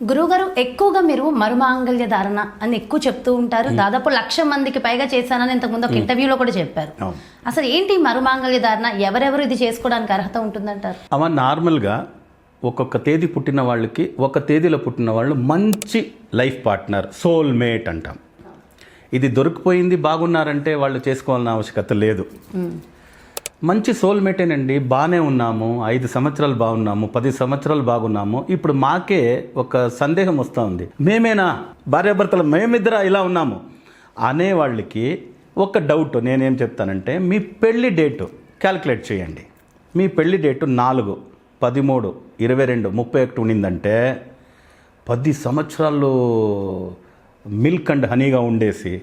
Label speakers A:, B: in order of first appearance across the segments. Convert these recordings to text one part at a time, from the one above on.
A: గురువుగారు ఎక్కువగా మీరు మరుమాంగల్య ధారణ అని ఎక్కువ చెప్తూ ఉంటారు. దాదాపు లక్ష మందికి పైగా చేశానని ఇంతకుముందు ఒక ఇంటర్వ్యూలో కూడా చెప్పారు. అసలు ఏంటి మరుమాంగల్య ధారణ? ఎవరెవరు ఇది చేసుకోవడానికి అర్హత ఉంటుందంటారు?
B: అవ నార్మల్గా ఒక్కొక్క తేదీ పుట్టిన వాళ్ళకి ఒక తేదీలో పుట్టిన వాళ్ళు మంచి లైఫ్ పార్ట్నర్ సోల్ మేట్ అంటాం. ఇది దొరికిపోయింది బాగున్నారంటే వాళ్ళు చేసుకోవాలన్న ఆవశ్యకత లేదు. మంచి సోల్మేటేనండి బాగానే ఉన్నాము ఐదు సంవత్సరాలు బాగున్నాము పది సంవత్సరాలు బాగున్నాము. ఇప్పుడు మాకే ఒక సందేహం వస్తూ ఉంది. మేమేనా? భార్యాభర్తలు మేమిద్దరా ఇలా ఉన్నాము. అనే వాళ్ళకి ఒక డౌట్ నేనేం చెప్తానంటే మీ పెళ్ళి డేటు క్యాలిక్యులేట్ చేయండి. మీ పెళ్ళి డేటు నాలుగు పదిమూడు ఇరవై రెండు ముప్పై ఒకటి ఉండిందంటే పది సంవత్సరాలు మిల్క్ అండ్ హనీగా ఉండేసి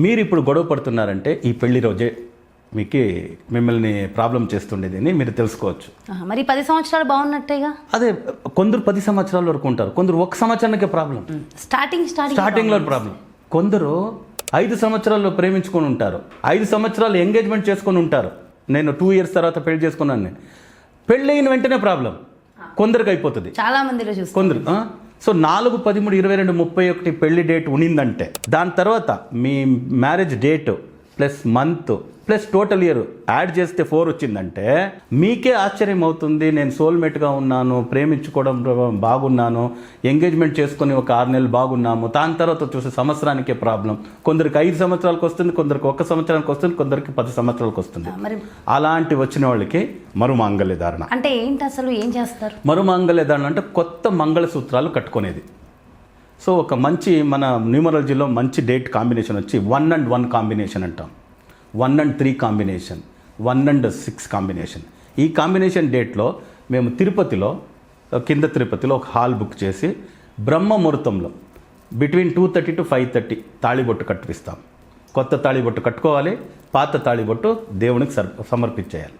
B: మీరు ఇప్పుడు గొడవ పడుతున్నారంటే ఈ పెళ్ళి రోజే మీకు మిమ్మల్ని ప్రాబ్లం చేస్తుండేది అని మీరు తెలుసుకోవచ్చు.
A: మరి పది సంవత్సరాలు బాగున్నట్టేగా?
B: అదే కొందరు పది సంవత్సరాల వరకు ఉంటారు. కొందరు ఒక సంవత్సరానికే ప్రాబ్లం.
A: స్టార్టింగ్ స్టార్టింగ్
B: స్టార్టింగ్లో ప్రాబ్లం కొందరు ఐదు సంవత్సరాల్లో ప్రేమించుకొని ఉంటారు. ఐదు సంవత్సరాలు ఎంగేజ్మెంట్ చేసుకొని ఉంటారు. నేను టూ ఇయర్స్ తర్వాత పెళ్ళి చేసుకున్నాను నేను. పెళ్ళి అయిన వెంటనే ప్రాబ్లం. కొందరికి అయిపోతుంది.
A: చాలా మందిలో చూస్తాం.
B: కొందరు? సో నాలుగు పదిమూడు ఇరవై రెండు ముప్పై ఒకటి పెళ్ళి డేట్ ఉనిందంటే దాని తర్వాత మీ marriage date plus month plus total year add చేస్తే ఫోర్ వచ్చిందంటే మీకే ఆశ్చర్యం అవుతుంది నేను సోల్మేట్గా ఉన్నాను ప్రేమించుకోవడం బాగున్నాను ఎంగేజ్మెంట్ చేసుకొని ఒక ఆరు నెలలు బాగున్నాము. దాని తర్వాత చూసే సంవత్సరానికే ప్రాబ్లం. కొందరికి ఐదు సంవత్సరాలకు వస్తుంది కొందరికి ఒక సంవత్సరానికి వస్తుంది కొందరికి పది సంవత్సరాలకు వస్తుంది.
A: మరి
B: అలాంటి వచ్చిన వాళ్ళకి మరుమాంగల్య ధారణ
A: అంటే ఏంటి అసలు ఏం చేస్తారు?
B: మరుమాంగల్య ధారణ అంటే కొత్త మంగళసూత్రాలు కట్టుకునేది. సో ఒక మంచి మన న్యూమరాలజీలో మంచి డేట్ కాంబినేషన్ వచ్చి వన్ అండ్ వన్ కాంబినేషన్ అంటాం. One and three combination one and six combination. ఈ కాంబినేషన్ డేట్లో మేము తిరుపతిలో కింద తిరుపతిలో ఒక హాల్ బుక్ చేసి బ్రహ్మ ముహూర్తంలో between two thirty to five thirty తాళిబొట్టు కట్టిస్తాం. కొత్త తాళిబొట్టు కట్టుకోవాలి పాత తాళిబొట్టు దేవునికి సర్ సమర్పించేయాలి.